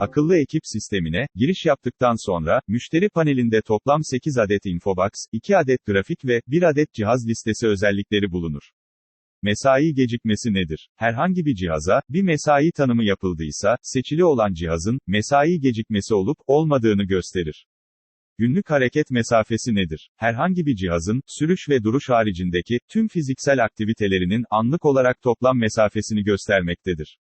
Akıllı ekip sistemine giriş yaptıktan sonra müşteri panelinde toplam 8 adet infobox, 2 adet grafik ve 1 adet cihaz listesi özellikleri bulunur. Mesai gecikmesi nedir? Herhangi bir cihaza bir mesai tanımı yapıldıysa, seçili olan cihazın mesai gecikmesi olup olmadığını gösterir. Günlük hareket mesafesi nedir? Herhangi bir cihazın, sürüş ve duruş haricindeki, tüm fiziksel aktivitelerinin anlık olarak toplam mesafesini göstermektedir.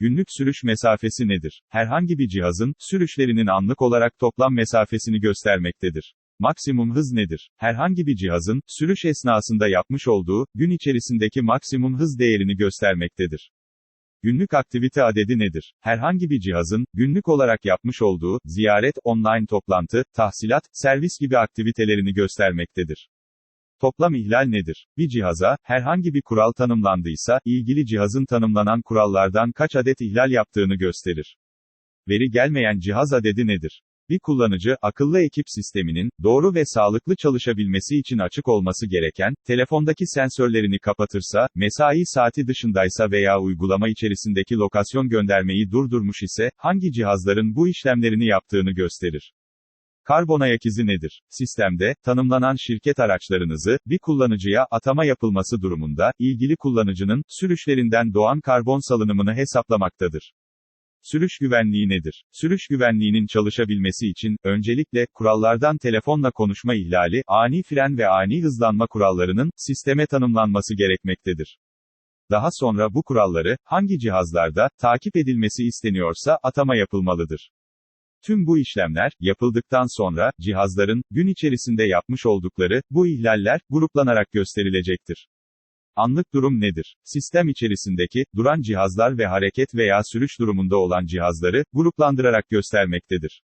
Günlük sürüş mesafesi nedir? Herhangi bir cihazın, sürüşlerinin anlık olarak toplam mesafesini göstermektedir. Maksimum hız nedir? Herhangi bir cihazın, sürüş esnasında yapmış olduğu, gün içerisindeki maksimum hız değerini göstermektedir. Günlük aktivite adedi nedir? Herhangi bir cihazın, günlük olarak yapmış olduğu, ziyaret, online toplantı, tahsilat, servis gibi aktivitelerini göstermektedir. Toplam ihlal nedir? Bir cihaza, herhangi bir kural tanımlandıysa, ilgili cihazın tanımlanan kurallardan kaç adet ihlal yaptığını gösterir. Veri gelmeyen cihaz adedi nedir? Bir kullanıcı, akıllı ekip sisteminin, doğru ve sağlıklı çalışabilmesi için açık olması gereken, telefondaki sensörlerini kapatırsa, mesai saati dışındaysa veya uygulama içerisindeki lokasyon göndermeyi durdurmuş ise, hangi cihazların bu işlemlerini yaptığını gösterir. Karbon ayak izi nedir? Sistemde, tanımlanan şirket araçlarınızı, bir kullanıcıya atama yapılması durumunda, ilgili kullanıcının, sürüşlerinden doğan karbon salınımını hesaplamaktadır. Sürüş güvenliği nedir? Sürüş güvenliğinin çalışabilmesi için, öncelikle, kurallardan telefonla konuşma ihlali, ani fren ve ani hızlanma kurallarının, sisteme tanımlanması gerekmektedir. Daha sonra bu kuralları, hangi cihazlarda, takip edilmesi isteniyorsa, atama yapılmalıdır. Tüm bu işlemler, yapıldıktan sonra, cihazların, gün içerisinde yapmış oldukları, bu ihlaller, gruplanarak gösterilecektir. Anlık durum nedir? Sistem içerisindeki, duran cihazlar ve hareket veya sürüş durumunda olan cihazları, gruplandırarak göstermektedir.